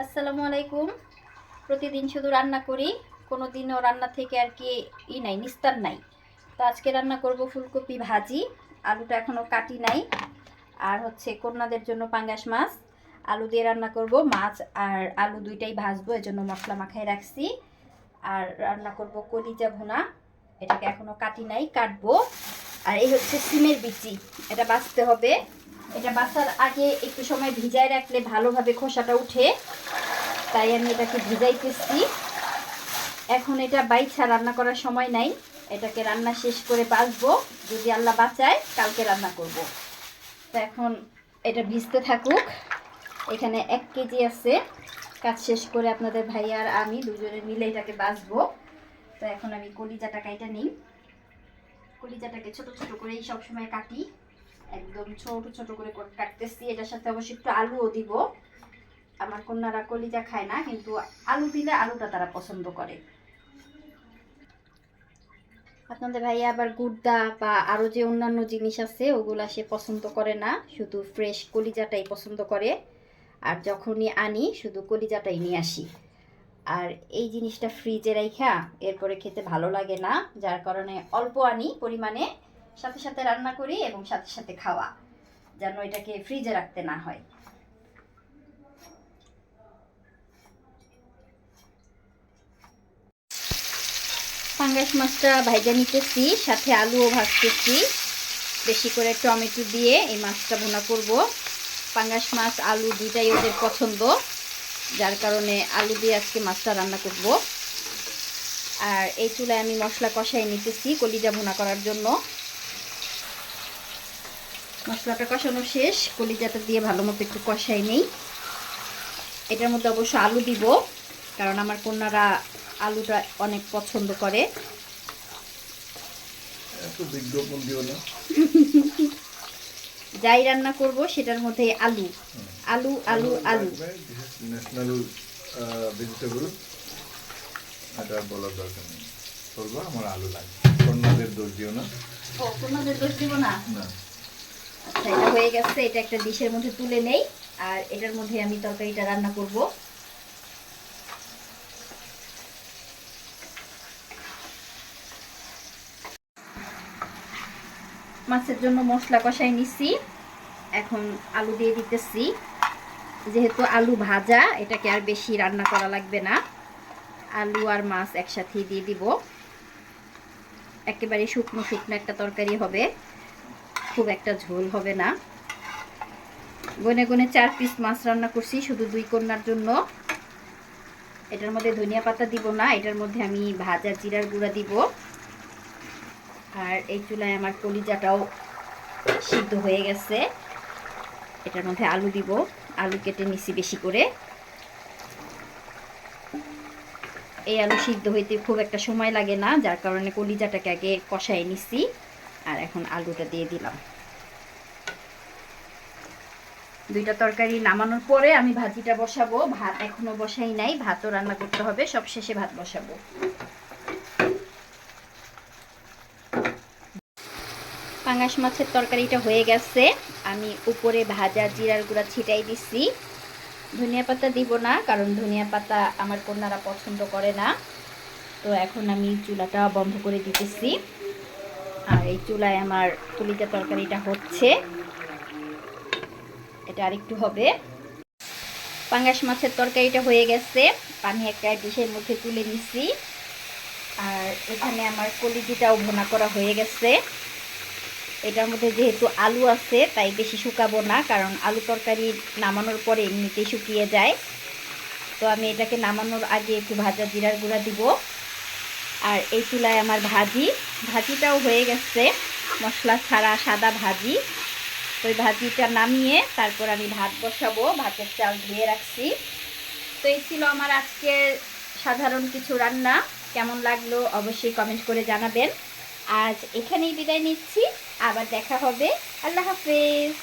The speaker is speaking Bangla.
আসসালামু আলাইকুম। প্রতিদিন শুধু রান্না করি কোনো দিনও রান্না থেকে আর কি ই নাই, নিস্তার নাই। তো আজকে রান্না করব ফুলকপি ভাজি, আলুটা এখনও কাটি নাই। আর হচ্ছে কন্যাদের জন্য পাঙ্গাস মাছ, আলু দিয়ে রান্না করব মাছ আর আলু দুইটাই ভাজবো, এজন্য মশলা মাখায় রাখছি। আর রান্না করব কলিজা ভুনা, এটাকে এখনও কাটি নাই, কাটবো। আর এই হচ্ছে সিমের বিচি, এটা বাঁচতে হবে। এটা বাছার আগে একটু সময় ভিজায় রাখলে ভালোভাবে খোসাটা উঠে, তাই আমি এটাকে ভিজাইতেছি। এখন এটা বাইছা রান্না করার সময় নাই, এটাকে রান্না শেষ করে বাঁচবো। যদি আল্লাহ বাঁচায়, কালকে রান্না করব। তো এখন এটা ভিজতে থাকুক। এখানে এক কেজি আছে। কাজ শেষ করে আপনাদের ভাই আর আমি দুজনে মিলে এটাকে বাঁচবো। তো এখন আমি কলিজাটা কাইটা নিই। কলিজাটাকে ছোট ছোট করেই সবসময় কাটি। একদম ছোট ছোট করে কাটতেছি। এটার সাথে অবশ্যই একটু আলুও দিব। আমার কন্যারা কলিজা খায় না, কিন্তু আলু দিলে আলুটা তারা পছন্দ করে। আপনাদের ভাই আবার গুড়দা বা আরও যে অন্যান্য জিনিস আছে, ওগুলা সে পছন্দ করে না। শুধু ফ্রেশ কলিজাটাই পছন্দ করে। আর যখনই আনি, শুধু কলিজাটাই নিয়ে আসি। আর এই জিনিসটা ফ্রিজে রাইখা, এরপরে খেতে ভালো লাগে না। যার কারণে অল্প আনি পরিমাণে। সাথে সাথে রান্না করি এবং সাথে সাথে খাওয়া, যেন এটাকে ফ্রিজে রাখতে না হয়। পাঙ্গাস মাছটা ভাইজা নিতেছি, সাথে আলুও ভাজতেছি। বেশি করে টমেটো দিয়ে এই মাছটা ভুনা করব। পাঙ্গাস মাছ, আলু দুইটাই ওদের পছন্দ, যার কারণে আলু দিয়ে আজকে মাছটা রান্না করব। আর এই চুলায় আমি মশলা কষাই নিতেছি কলিজা ভুনা করার জন্য। মশলাটা কষানো শেষ। কলিজাটা দিয়ে ভালো মতো একটু কষাই নেই। এটার মধ্যে অবশ্য আলু দিব কারণ আমার কন্যারা আলুটা অনেক পছন্দ করে। যাই রান্না করব সেটার মধ্যে আলু। আলু আলু আলু ন্যাশনাল ভেজিটেবল এটা বলার দরকার নেই। বলব আমার আলু লাগে কন্যাদের দোষ দিও না। তোমাদের দোষ দিব না? না। আচ্ছা এটা হয়ে গেছে, এটা একটা ডিশের মধ্যে তুলে নেই, আর এটার মধ্যে আমি তরকারিটা রান্না করব। মাছের জন্য মশলা কষাই নিছি, এখন আলু দিয়ে দিতেছি। যেহেতু আলু ভাজা, এটাকে আর বেশি রান্না করা লাগবে না। আলু আর মাছ একসাথেই দিয়ে দিব। একেবারে শুকনো শুকনো একটা তরকারি হবে। খুব একটা ঝোল হবে না। গনে গনে চার পিস মাছ রান্না করছি, শুধু দুই কন্যার জন্য। এটার মধ্যে ধনিয়া পাতা দিব না, এটার মধ্যে আমি ভাজা জিরার গুঁড়া দিব। আর এই চুলায় আমার কলিজাটাও সিদ্ধ হয়ে গেছে। এটার মধ্যে আলু দিব, আলু কেটে নিছি বেশি করে। এই আলু সিদ্ধ হইতে খুব একটা সময় লাগে না, যার কারণে কলিজাটাকে আগে কষাই নিছি। আর এখন আলুটা দিয়ে দিলাম। দুইটা তরকারি নামানোর পরে আমি ভাজিটা বসাবো। ভাত এখনও বসাই নাই, ভাতও রান্না করতে হবে, সব শেষে ভাত বসাবো। পাঙাশ মাছের তরকারিটা হয়ে গেছে। আমি উপরে ভাজা জিরার গুঁড়া ছিটাই দিচ্ছি ধনিয়া পাতা দিব না, কারণ ধনিয়া পাতা আমার কন্যারা পছন্দ করে না। তো এখন আমি চুলাটা বন্ধ করে দিতেছি। আর এই চুলায় আমার কলিজা তরকারিটা হচ্ছে। এটা আরেকটু হবে। পাঙ্গাস মাছের তরকারিটা হয়ে গেছে। পানি একটা ডিশের মধ্যে তুলে নিচ্ছি আর এখানে আমার কলিজিটাও ভোনা করা হয়ে গেছে। এটার মধ্যে যেহেতু আলু আছে, তাই বেশি শুকাবো না, কারণ আলু তরকারি নামানোর পরে এমনিতেই শুকিয়ে যায়। তো আমি এটাকে নামানোর আগে একটু ভাজা জিরার গুঁড়া দিব। আর এই চুলায় আমার ভাজি। ভাজিটাও হয়ে গেছে। মশলা ছাড়া সাদা ভাজি। ওই ভাজিটা নামিয়ে তারপর আমি ভাত বসাবো। ভাতের চাল ধুয়ে রাখছি। তো এই ছিল আমার আজকের সাধারণ কিছু রান্না। কেমন লাগল অবশ্যই কমেন্ট করে জানাবেন। আজ এখানেই বিদায় নিচ্ছি। আবার দেখা হবে। আল্লাহ হাফেজ।